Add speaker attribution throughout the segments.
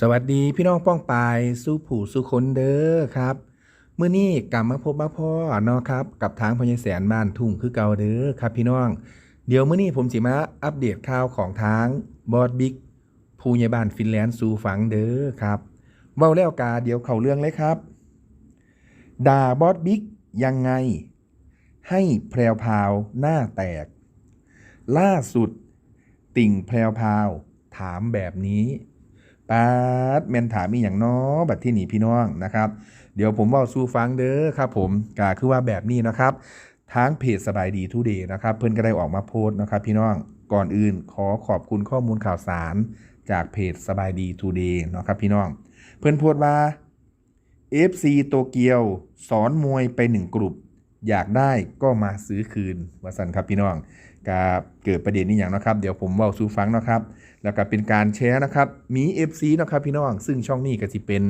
Speaker 1: สวัสดีพี่น้องป้องปายสู้ผู้สู้คนเด้อครับเมื้อนี้กลับมาพบมาพ่อเนาะครับ กับทางพญแสนบ้านทุ่งคือเก่าเด้อครับพี่น้อง เดี๋ยวเมื้อนี้ผมสิมาอัปเดตข่าวของทางบอสบิ๊กผู้ใหญ่บ้านฟินแลนด์สู่ฝังเด้อครับเว้าแล้วกาเดี๋ยวเข้าเรื่องเลยครับด่าบอสบิ๊กยังไง ให้แพรวพราวหน้าแตก ล่าสุด ติ่งแพรวพราวถามแบบนี้ ปาดแมนถามมีอย่างน้อแบบที่หนีพี่น้องนะครับ เดี๋ยวผมเว่าสู้ฟังเด้อครับผมกาคือว่าแบบนี้นะครับทางเพจสบายดีทูเดย์นะครับ เพื่อนก็ได้ออกมาโพสต์นะครับ พี่น้องก่อนอื่นขอขอบคุณข้อมูลข่าวสารจากเพจสบายดีทูเดย์นะครับพี่น้อง เพื่อนโพสต์ว่า FC โตเกียว สอนมวยไปหนึ่งกลุ่ม อยากได้ก็มาซื้อคืนวสันครับพี่น้องกาเกิดประเด็นนี้อย่างนะครับเดี๋ยวผมเว่าสู่ฟังนะครับ แล้วก็เป็นการแชร์นะครับมี FC นะครับพี่น้อง ซึ่งช่องนี้ก็จะเป็น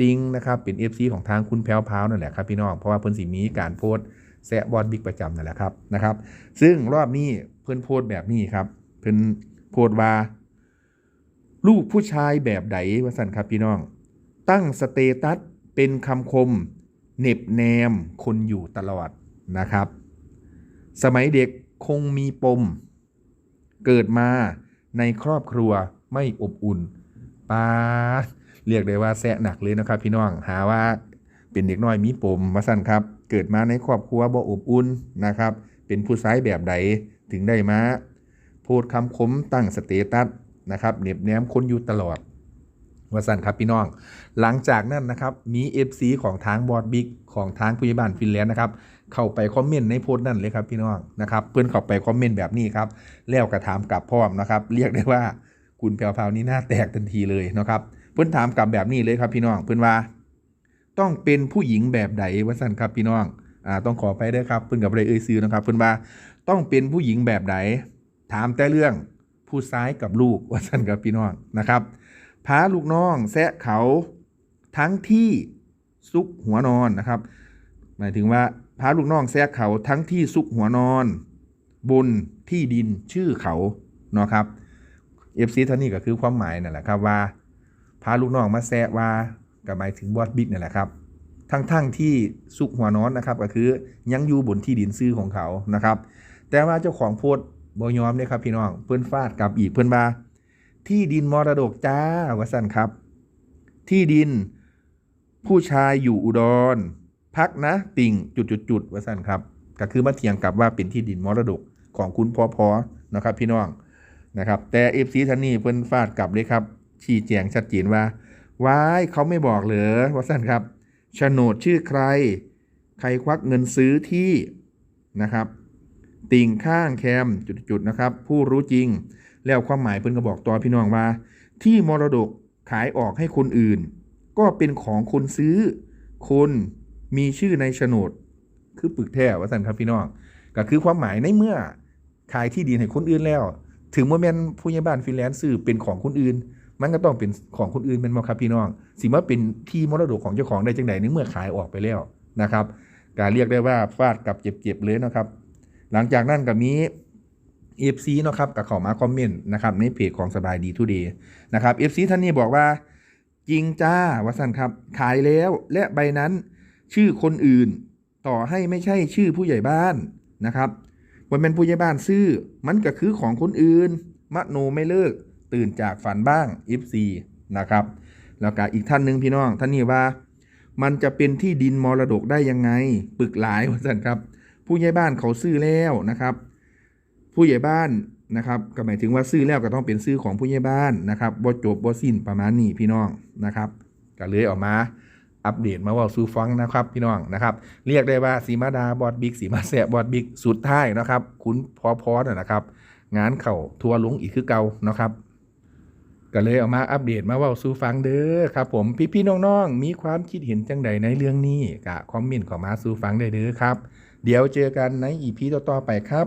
Speaker 1: ติงนะครับเป็น FC ของทางคุณแพรวพาวนั่นแหละครับพี่น้องเพราะว่าเพิ่นสิมีการโพสต์แซะบอลบิ๊กประจำนั่นแหละครับนะครับ ซึ่งรอบนี้เพิ่นโพสต์แบบนี้ครับ เพิ่นโพสต์ว่าลูกผู้ชายแบบใดวสันครับพี่น้อง ตั้งสเตตัสเป็นคำคม เหน็บแนมคนอยู่ตลอดนะครับ สมัยเด็กคงมีปม เกิดมาในครอบครัวไม่อบอุ่นปาเรียกได้ว่าแซะหนักเลยนะครับ พี่น้องหาว่าเป็นเด็กน้อยมีปมมาสั่นครับ เกิดมาในครอบครัวบ่อบอุ่นนะครับ เป็นผู้ชายแบบใดถึงได้มาโพดคำคมตั้งสเตตัสนะครับเหน็บแนมคนอยู่ตลอด ว่าสั่นครับพี่น้อง หลังจากนั้นนะครับมี FC ของทางบอดบิ๊กของทางผู้ใหญ่บ้านฟินแลนด์นะครับเข้าไปคอมเมนต์ในโพสต์นั่นเลยครับพี่น้องนะครับเพื่อนเข้าไปคอมเมนต์แบบนี้ครับแล้วกระถามกลับพร้อมนะครับเรียกได้ว่าคุณแพรวพาวนี้หน้าแตกทันทีเลยนะครับเพื่อนถามกลับแบบนี้เลยครับพี่น้องเพื่อนว่า ต้องเป็นผู้หญิงแบบใดว่าสั่นครับพี่น้องอ่าต้องขอไปด้วยครับเพื่อนกับอะไรเอ่ยซื้อนะครับเพื่อนว่าต้องเป็นผู้หญิงแบบใดถามแต่เรื่องผู้ซ้ายกับลูกว่าสั่นครับพี่น้องนะครับ พาลูกน้องแซะเขาทั้งที่ซุกหัวนอนนะครับ หมายถึงว่าพาลูกน้องแซกเขาทั้งที่ซุกหัวนอน บนที่ดินชื่อเขาเนาะครับเอฟซีท่านี้ก็คือความหมายนั่นแหละครับว่า พาลูกน้องมาแซะว่าก็หมายถึงบอสบิ๊กนั่นแหละครับทั้งทั้งที่ซุกหัวนอนนะครับก็คือยังอยู่บนที่ดินซื้อของเขานะครับ แต่ว่าเจ้าของโพสต์บยอมเนี่ยครับพี่น้องเพื่อนฟาดกับอีกเพื่อนบา ที่ดินมรดกจ้าวะสั่นครับ ที่ดิน ผู้ชายอยู่อุดร พักนะติ่งจุดจุดจุดๆว่าสั้นครับ ก็คือมาเถียงกับว่าเป็นที่ดินมรดกของคุณพ่อพอนะครับพี่น้องนะครับ แต่เอฟซีท่านนี้เพิ่นฟาดกลับเลยครับ ชี้แจงชัดเจนว่าว้ายเขาไม่บอกเหรอว่าสั้นครับโฉนดชื่อใคร ใครควักเงินซื้อที่นะครับ ติ่งข้างแคมจุดๆนะครับ ผู้รู้จริง แล้วความหมายเพิ่นก็บอกต่อพี่น้องว่า ที่มรดกขายออกให้คนอื่น ก็เป็นของคนซื้อ คนมีชื่อในโฉนด คือปึกแท้ว่าสันครับพี่น้องก็คือความหมายในเมื่อขายที่ดินให้คนอื่นแล้ว ถึงโมเมนต์ผู้ใหญ่บ้านฟรีแลนซ์ซื้อเป็นของคนอื่น มันก็ต้องเป็นของคนอื่นเป็นมาครับพี่น้อง สิมาเป็นที่มรดกของเจ้าของได้จังไดในเมื่อขายออกไปแล้วนะครับการเรียกได้ว่าฟาดกับเจ็บๆเลยนะครับ หลังจากนั้นก็มี FC เอฟซีเนาะครับกับเขามาคอมเมนต์นะครับในเพจของสบายดีทูเดย์นะครับ FC ท่านนี้บอกว่า จริงจ้าวสันครับ ขายแล้วและใบนั้นชื่อคนอื่น ต่อให้ไม่ใช่ชื่อผู้ใหญ่บ้านนะครับวันเป็นผู้ใหญ่บ้านซื้อ มันก็คือของคนอื่นมโนไม่เลิกตื่นจากฝันบ้าง FC นะครับแล้วก็อีกท่านหนึ่งพี่น้อง ท่านนี้ว่า มันจะเป็นที่ดินมรดกได้ยังไงปึกหลายวสันครับ ผู้ใหญ่บ้านเขาซื้อแล้วนะครับ ผู้ใหญ่บ้านนะครับก็หมายถึงว่าซื้อแล้วก็ต้องเป็นซื้อของผู้ใหญ่บ้านนะครับบ่จบบ่สิ้นประมาณนี้พี่น้องนะครับก็เลยออกมาอัปเดตมาว่าสู่ฟังนะครับพี่น้องนะครับเรียกได้ว่าสีมาดาบอดบิ๊กสีมาแสบบอดบิ๊กสุดท้ายนะครับ คุณพอพอนะนะครับ งานเข่าทัวร์ลงอีกคือเก่านะครับก็เลยเอามาอัปเดตมาว่าสู่ฟังเด้อครับผมพี่ๆน้องๆมีความคิดเห็นจังใดในเรื่องนี้ก็คอมเมนต์ข้ามาสู่ฟังได้เด้อครับ เดี๋ยวเจอกันในอีพีต่อๆไปครับ